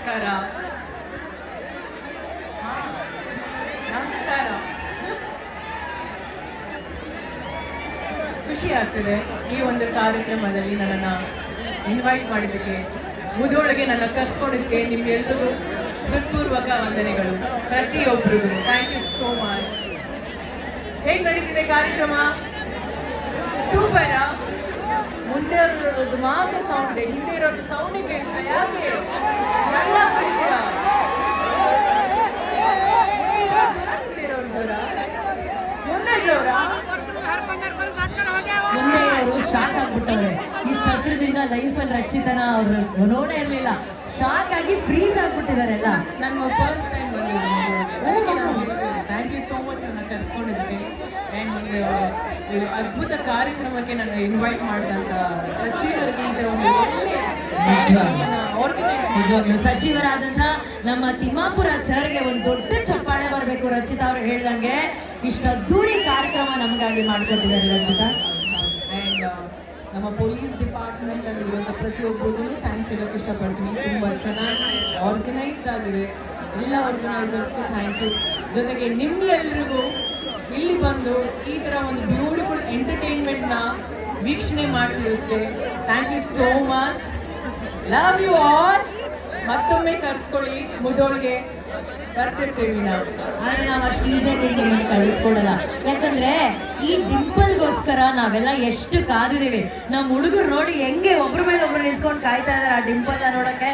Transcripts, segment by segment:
ನಮಸ್ಕಾರ. ನಮಸ್ಕಾರ. ಖುಷಿ ಆಗ್ತದೆ ಈ ಒಂದು ಕಾರ್ಯಕ್ರಮದಲ್ಲಿ ನನ್ನನ್ನು ಇನ್ವೈಟ್ ಮಾಡಿದ್ದಕ್ಕೆ, ಮುದೋಳಿಗೆ ನನ್ನ ಕರ್ಸ್ಕೊಂಡಿದ್ದಕ್ಕೆ ನಿಮ್ಗೆಲ್ರಿಗೂ ಹೃತ್ಪೂರ್ವಕ ವಂದನೆಗಳು. ಪ್ರತಿಯೊಬ್ಬರಿಗೂ ಥ್ಯಾಂಕ್ ಯು ಸೋ ಮಚ್ ಹೇಗೆ ನಡೀತಿದೆ ಕಾರ್ಯಕ್ರಮ ಸೂಪರಾ ಮುಂದೆ ಇರೋದು ಮಾತ್ರ ಸೌಂಡ್ ಇದೆ. ಹಿಂದೆ ಇರೋದು ಸೌಂಡೇ ಕೇಳಿಸಿಲ್ಲ ಯಾಕೆ? ಎಲ್ಲ ಹಿಂದೆ ಇರೋರು ಜ್ವರ ಮುಂದೆ ಜ್ವರ ಮುಂದೆ ಇರೋರು ಶಾಕ್ ಆಗ್ಬಿಟ್ಟವ್ರೆ. ಇಷ್ಟು ಹತ್ರದಿಂದ ಲೈಫಲ್ಲಿ ರಚಿತನ ಅವರು ನೋಡೇ ಇರ್ಲಿಲ್ಲ. ಶಾಕ್ ಆಗಿ ಫ್ರೀಸ್ ಆಗ್ಬಿಟ್ಟಿದ್ದಾರೆ ಎಲ್ಲ. ನಾನು ಫಸ್ಟ್ ಟೈಮ್ ಹೇಳ್ತಿದ್ದೀನಿ ಥ್ಯಾಂಕ್ ಯು ಸೋ ಮಚ್ ನನ್ನ ಕರೆಸ್ಕೊಂಡಿದ್ದಕ್ಕೆ. ಆ್ಯಂಡ್ ಅದ್ಭುತ ಕಾರ್ಯಕ್ರಮಕ್ಕೆ ನಾನು ಇನ್ವೈಟ್ ಮಾಡಿದಂತ ಸಚಿವರಿಗೆ ಥರ ಒಂದು ಒಳ್ಳೆ ಆರ್ಗನೈಸ್ ನಿಜವಾಗ್ಲು. ನಮ್ಮ ತಿಮ್ಮಾಪುರ ಸರ್ಗೆ ಒಂದು ದೊಡ್ಡ ಚಪ್ಪಾಳೆ ಬರಬೇಕು ರಚಿತಾ ಅವ್ರು ಹೇಳ್ದಂಗೆ. ಇಷ್ಟು ಅದ್ದೂರಿ ಕಾರ್ಯಕ್ರಮ ನಮಗಾಗಿ ಮಾಡ್ಕೊತಿದ್ದಾರೆ ರಚಿತಾ. ಆ್ಯಂಡ್ ನಮ್ಮ ಪೊಲೀಸ್ ಡಿಪಾರ್ಟ್ಮೆಂಟ್ ಅಲ್ಲಿರುವಂಥ ಪ್ರತಿಯೊಬ್ಬರಿಗೂ ಥ್ಯಾಂಕ್ಸ್ ಹೇಳೋಕೆ ಇಷ್ಟಪಡ್ತೀನಿ. ತುಂಬ ಚೆನ್ನಾಗಿ ಆರ್ಗನೈಸ್ಡ್ ಆಗಿದೆ. ಎಲ್ಲ ಆರ್ಗನೈಸರ್ಸ್ಗೂ ಥ್ಯಾಂಕ್ ಯು ಜೊತೆಗೆ ನಿಮ್ಗೆಲ್ರಿಗೂ ಇಲ್ಲಿ ಬಂದು ಈ ಥರ ಒಂದು ಬ್ಯೂಟಿಫುಲ್ ಎಂಟರ್ಟೈನ್ಮೆಂಟ್ನ ವೀಕ್ಷಣೆ ಮಾಡ್ತಿರುತ್ತೆ. Thank you so much love you all ಮತ್ತೊಮ್ಮೆ ಕರ್ಸ್ಕೊಳ್ಳಿ. ಮುದೋಳ್ಗೆ ಬರ್ತಿರ್ತೀವಿ ನಾವು. ಆದರೆ ನಾವು ಅಷ್ಟು ಈಸಿಯಾಗಿ ನಿಮ್ಮನ್ನು ಕಳಿಸ್ಕೊಡಲ್ಲ. ಯಾಕಂದ್ರೆ ಈ ಡಿಂಪಲ್ಗೋಸ್ಕರ ನಾವೆಲ್ಲ ಎಷ್ಟು ಕಾದಿದ್ದೀವಿ ನಮ್ಮ ಹುಡುಗರು ನೋಡಿ ಹೆಂಗೆ ಒಬ್ರ ಮೇಲೆ ಒಬ್ರು ನಿಂತ್ಕೊಂಡು ಕಾಯ್ತಾ ಇದಾರೆ ಆ ಡಿಂಪಲ್ನ ನೋಡೋಕ್ಕೆ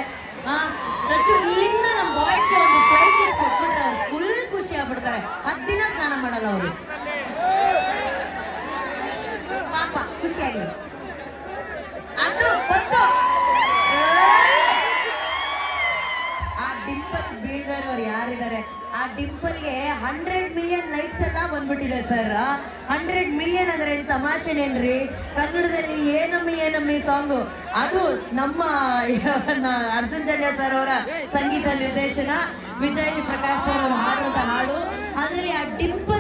ಹಾಂ ರಚ್ಚು ಇಲ್ಲಿಂದ ನಮ್ಮ ಬಾಯ್ಸ್ಗೆ ಒಂದು ಫ್ಲೈಟ್ ಕೊಟ್ಬಿಟ್ರೆ ಅವ್ರು ಫುಲ್ ಖುಷಿ ಆಗ್ಬಿಡ್ತಾರೆ. ಹತ್ತು ದಿನ ಸ್ನಾನ ಮಾಡಲ್ಲ ಅವರು. ಅದು? ಬಂತು ಆ ಡಿಂಪಲ್ ಬೀಳ್ದವ್ರು ಯಾರಿದ್ದಾರೆ? ಆ ಡಿಂಪಲ್ಗೆ ಹಂಡ್ರೆಡ್ ಮಿಲಿಯನ್ ಲೈಕ್ಸ್ ಎಲ್ಲ ಬಂದ್ಬಿಟ್ಟಿದೆ ಸರ್ ಹಂಡ್ರೆಡ್ ಮಿಲಿಯನ್ ಅಂದ್ರೆ ಏನ್ ತಮಾಷೆನೇನ್ರಿ? ಕನ್ನಡದಲ್ಲಿ ಏನಮ್ಮಿ ಏನಮ್ಮಿ ಸಾಂಗ್? ಅದು ನಮ್ಮ ಅರ್ಜುನ್ ಜನ್ಯ ಸರ್ ಅವರ ಸಂಗೀತ ನಿರ್ದೇಶನ ವಿಜಯ್ ಪ್ರಕಾಶ್ ಸರ್ ಅವರು ಹಾಡುವಂತ ಹಾಡು. ಅದರಲ್ಲಿ ಆ ಡಿಂಪಲ್ಗೆ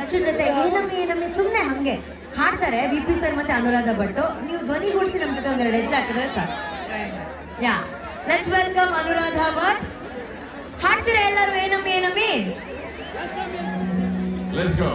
ರಚ್ಚು ಜೊತೆ ಏನಮ್ಮಿ ಏನಮ್ಮಿ ಸುಮ್ಮನೆ ಹಂಗೆ ಹಾಡ್ತಾರೆ. ವಿ ಪಿ ಸರ್ ಮತ್ತೆ ಅನುರಾಧ ಭಟ್ಟು ನೀವು ಧ್ವನಿಗೂಡಿಸಿ ನಮ್ಮ ಜೊತೆ ಒಂದೆರಡು ಹೆಜ್ಜೆ ಹಾಕಿದ್ರೆ sir yeah. Let's welcome Anuradha Bhat. ಹಾಡ್ತೀರಾ ಎಲ್ಲರೂ ಏನಮ್ಮಿ ಏನಮ್ಮಿ? Let's go.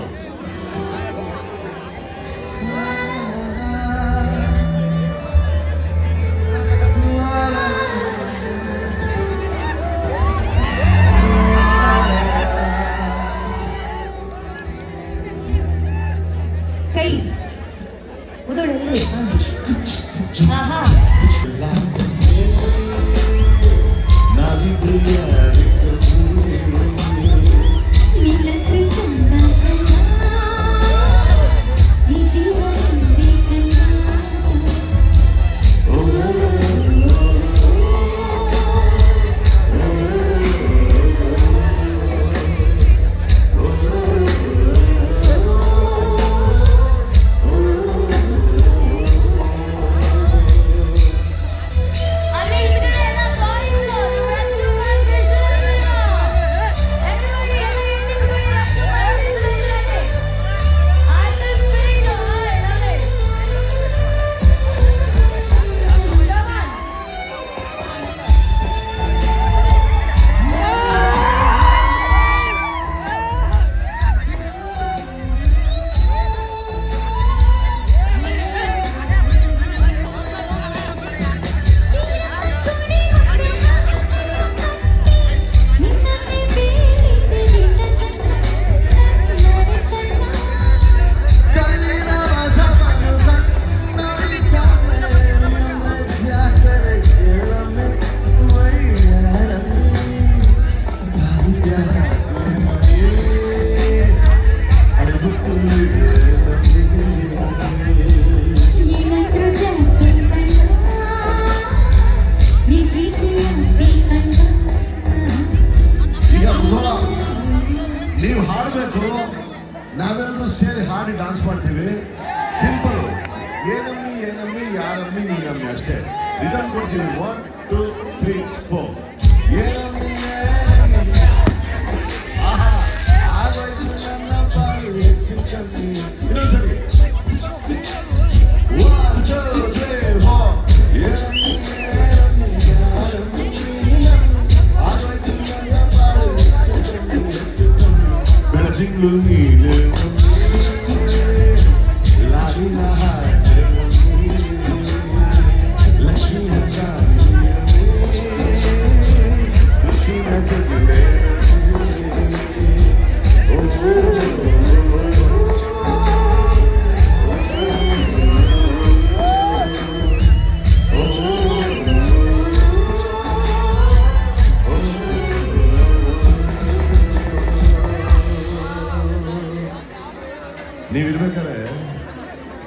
ಹಾಡಬೇಕು ನಾವೆಲ್ಲರೂ ಸೇರಿ ಹಾಡಿ ಡಾನ್ಸ್ ಮಾಡ್ತೀವಿ. ಸಿಂಪಲ್ ಏನಮ್ಮಿ ಏನಮ್ಮಿ, ಯಾರಮ್ಮಿ, ನೀನಮ್ಮಿ ಅಷ್ಟೇ. ರಿದಮ್ ಕೊಡ್ತೀವಿ. ಒನ್ ಟೂ ತ್ರೀ ಫೋರ್ ಏನಮ್ಮಿ 징글링이는 라디라하